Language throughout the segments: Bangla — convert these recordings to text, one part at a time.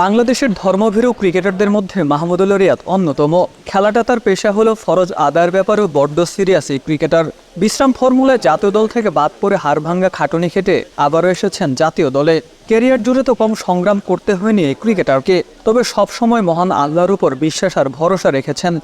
বাংলাদেশের ধর্মভীরু ক্রিকেটারদের মধ্যে মাহমুদুল রিয়াদ অন্যতম। খেলাটা তার পেশা হলো ফরজ আদায়ের ব্যাপারেও বড্ড সিরিয়াস এই ক্রিকেটার। বিশ্রাম ফর্মুলায় জাতীয় দল থেকে বাদ পড়ে হাড়ভাঙ্গা খাটুনি খেটে আবারও এসেছেন জাতীয় দলে। কেরিয়ার জুড়ে তো কম সংগ্রাম করতে হয়নি এই ক্রিকেটারকে, তবে সবসময় মহান আল্লাহর উপর বিশ্বাস আর ভরসা রেখেছেন।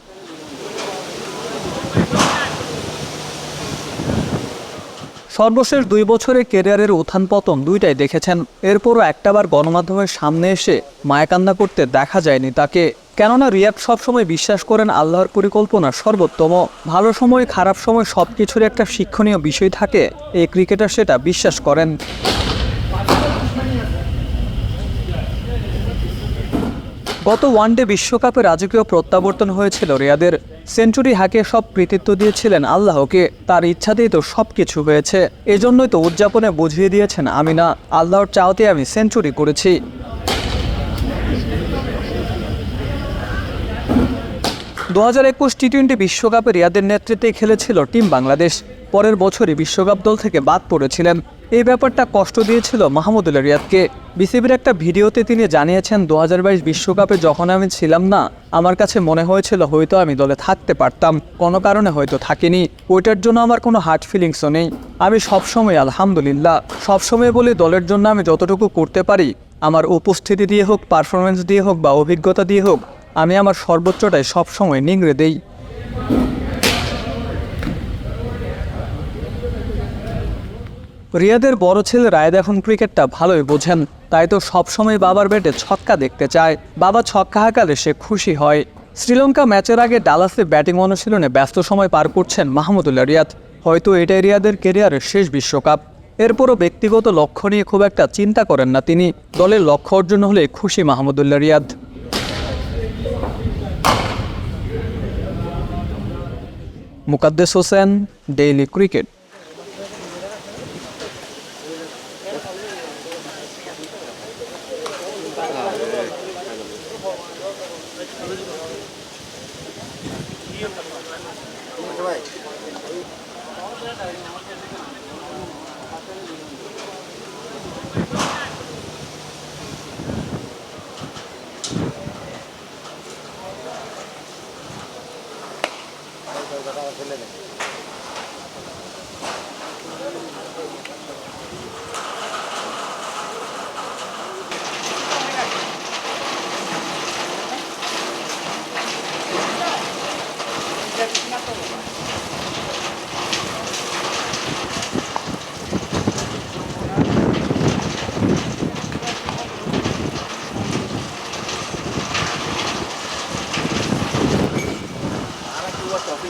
সর্বশেষ দুই বছরে কেরিয়ারের উত্থান পতন দুইটাই দেখেছেন। এরপরও একটাবার গণমাধ্যমের সামনে এসে মায়াকান্না করতে দেখা যায়নি তাকে। কেননা রিয়াদ সবসময় বিশ্বাস করেন আল্লাহর পরিকল্পনা সর্বোত্তম। ভালো সময়, খারাপ সময় সব কিছুর একটা শিক্ষণীয় বিষয় থাকে। এই ক্রিকেটার সেটা বিশ্বাস করেন। গত ওয়ানডে বিশ্বকাপে রাজকীয় প্রত্যাবর্তন হয়েছিল রিয়াদের। সেঞ্চুরি হাঁকে সব কৃতিত্ব দিয়েছিলেন আল্লাহকে। তার ইচ্ছাতেই তো সব কিছু হয়েছে। এজন্যই তো উদযাপনে বুঝিয়ে দিয়েছেন আমি না আল্লাহর চাওতে আমি সেঞ্চুরি করেছি। দু হাজার একুশ টি টোয়েন্টি বিশ্বকাপে রিয়াদের নেতৃত্বে খেলেছিল টিম বাংলাদেশ। পরের বছরই বিশ্বকাপ দল থেকে বাদ পড়েছিলেন। এই ব্যাপারটা কষ্ট দিয়েছিল মাহমুদুল রিয়াদকে। বিসিবির একটা ভিডিওতে তিনি জানিয়েছেন দু বিশ্বকাপে যখন আমি ছিলাম না, আমার কাছে মনে হয়েছিল হয়তো আমি দলে থাকতে পারতাম। কোনো কারণে হয়তো থাকিনি। ওইটার জন্য আমার কোনো হার্ট ফিলিংসও নেই। আমি সবসময় আলহামদুলিল্লাহ। সবসময় বলি, দলের জন্য আমি যতটুকু করতে পারি, আমার উপস্থিতি দিয়ে হোক পারফরমেন্স দিয়ে হোক বা অভিজ্ঞতা দিয়ে হোক, আমি আমার সর্বোচ্চটাই সবসময় নিংড়ে দেই। রিয়াদের বড় ছেলে রায়দ এখন ক্রিকেটটা ভালোই বোঝেন। তাই তো সবসময় বাবার ব্যাটে ছক্কা দেখতে চায়। বাবা ছক্কা হাঁকালে সে খুশি হয়। শ্রীলঙ্কা ম্যাচের আগে ডালাসে ব্যাটিং অনুশীলনে ব্যস্ত সময় পার করছেন মাহমুদুল্লাহ রিয়াদ। হয়তো এটাই রিয়াদের কেরিয়ারের শেষ বিশ্বকাপ। এরপরও ব্যক্তিগত লক্ষ্য নিয়ে খুব একটা চিন্তা করেন না তিনি। দলের লক্ষ্য অর্জন হলে খুশি Mahmudullah Riyad. Mukaddes Hossain, daily cricket. Gracias.